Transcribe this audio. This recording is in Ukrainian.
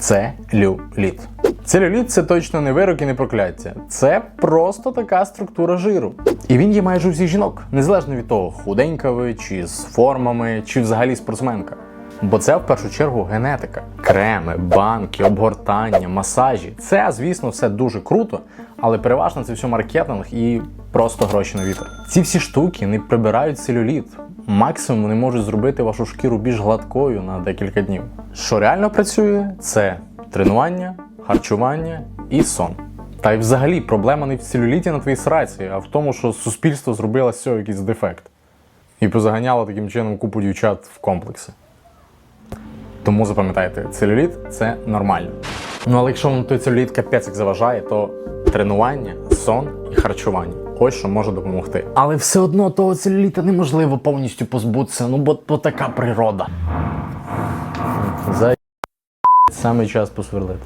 целюліт. Целюліт це точно не вирок і не прокляття. Це просто така структура жиру. І він є майже у всіх жінок, незалежно від того, худенька ви, чи з формами, чи взагалі спортсменка. Бо це в першу чергу генетика. Креми, банки, обгортання, масажі. Це, звісно, все дуже круто, але переважно це все маркетинг і просто гроші на вітер. Ці всі штуки не прибирають целюліт. Максимум вони можуть зробити вашу шкіру більш гладкою на декілька днів. Що реально працює, це тренування, харчування і сон. Та й взагалі проблема не в целюліті на твоїй сраці, а в тому, що суспільство зробило з цього якийсь дефект. І позаганяло таким чином купу дівчат в комплекси. Тому запам'ятайте, целюліт це нормально. Ну але якщо вам той целюліт капець як заважає, то тренування, сон і харчування. Ось що може допомогти. Але все одно того целюліта неможливо повністю позбутися, ну бо, бо така природа. За саме час посверлити.